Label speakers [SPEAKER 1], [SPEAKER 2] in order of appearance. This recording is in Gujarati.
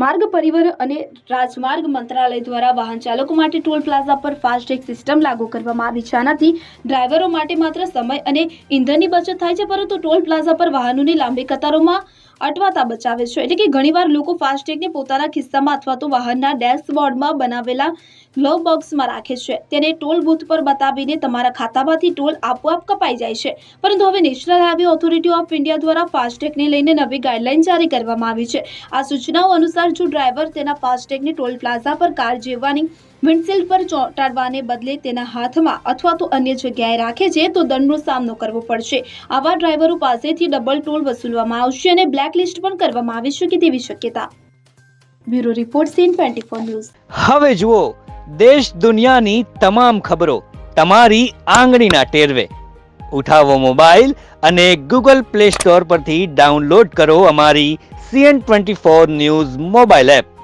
[SPEAKER 1] માર્ગ પરિવહન અને રાજમાર્ગ મંત્રાલય દ્વારા વાહન ચાલકો માટે ટોલ પ્લાઝા પર ફાસ્ટેગ સિસ્ટમ લાગુ કરવામાં આવી છે. આનાથી ડ્રાઈવરો માટે માત્ર સમય અને ઇંધણની બચત થાય છે, પરંતુ ટોલ પ્લાઝા પર વાહનોની લાંબી કતારોમાં અટવાતા બચાવે છે. એટલે કે ઘણીવાર લોકો ફાસ્ટેગને પોતાના ખિસ્સામાં અથવા તો વાહનના ડેશબોર્ડમાં બનાવેલા ગ્લવ બોક્સમાં રાખે છે. તેને ટોલ બૂથ પર બતાવીને તમારા ખાતામાંથી ટોલ આપોઆપ કપાઈ જાય છે. પરંતુ હવે national highway authority of India દ્વારા ફાસ્ટેગને લઈને નવી ગાઈડલાઈન જારી કરવામાં આવી છે. આ સૂચનાઓ અનુસાર જો ડ્રાઈવર તેના ફાસ્ટેગને ટોલ પ્લાઝા પર કાર જેવાની વિન્ડશીલ્ડ પર ચોંટાડવાને બદલે તેના હાથમાં અથવા તો અન્ય જગ્યાએ રાખે છે તો દંડનો સામનો કરવો પડશે. આવા ડ્રાઈવરો પાસેથી ડબલ ટોલ વસૂલવામાં આવશે અને બ્લેકલિસ્ટ પણ કરવામાં આવી શકે તેવી શક્યતા. Bureau report CN twenty four news.
[SPEAKER 2] હવે જુઓ, દેશ દુનિયાની તમામ ખબરો તમારી આંગળીના ટેરવે. ઉઠાવો મોબાઈલ અને ગૂગલ પ્લે સ્ટોર પરથી ડાઉનલોડ કરો અમારી CN twenty four news mobile app.